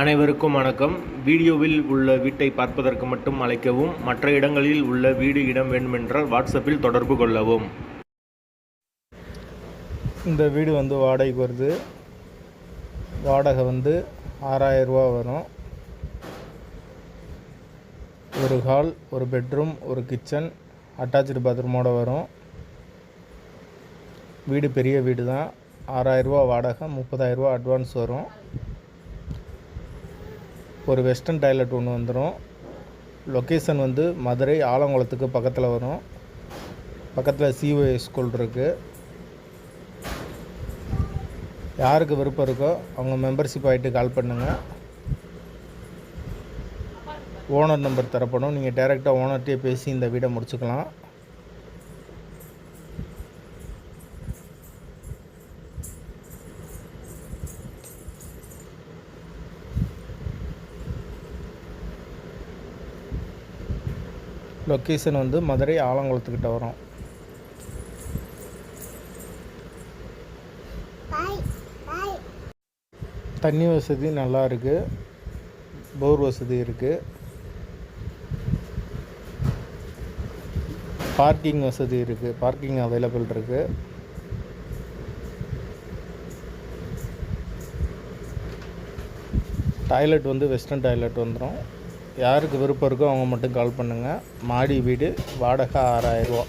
அனைவருக்கும் வணக்கம். வீடியோவில் உள்ள வீட்டை பார்ப்பதற்கு மட்டும் அழைக்கவும் மற்ற இடங்களில் உள்ள வீடு இடம் வேண்டுமென்றால் வாட்ஸ்அப்பில் தொடர்பு கொள்ளவும். இந்த வீடு வந்து வாடகைக்கு வருது. வாடகை வந்து ஆறாயிரம் ரூபா வரும். ஒரு ஹால் ஒரு பெட்ரூம் ஒரு கிச்சன் அட்டாச்சு பாத்ரூமோட வரும். வீடு பெரிய வீடு தான் ஆறாயிரரூபா வாடகை முப்பதாயிரரூபா அட்வான்ஸ் வரும். ஒரு வெஸ்டர்ன் டாய்லெட் ஒன்று வந்துடும் லொக்கேஷன் வந்து மதுரை ஆலங்குளத்துக்கு பக்கத்தில் வரும். பக்கத்தில் சிஓஏ ஸ்கூல் இருக்குது யாருக்கு விருப்பம் இருக்கோ அவங்க மெம்பர்ஷிப் ஆகிட்டு கால் பண்ணுங்கள் ஓனர் நம்பர் தரப்படும். நீங்கள் டைரெக்டாக ஓனர்கிட்டே பேசி இந்த வீடை முடிச்சுக்கலாம். லொக்கேஷன் வந்து மதுரை ஆலங்குளத்துக்கிட்ட வரும். தண்ணி வசதி நல்லா இருக்குது போர் வசதி இருக்குது பார்க்கிங் வசதி இருக்குது பார்க்கிங் அவைலபிள் இருக்குது டாய்லெட் வந்து வெஸ்டர்ன் டாய்லெட் வந்துடும் யாருக்கு விருப்பம் இருக்கோ அவங்க மட்டும் கால் பண்ணுங்கள் மாடி வீடு வாடகை ஆறாயிரரூவா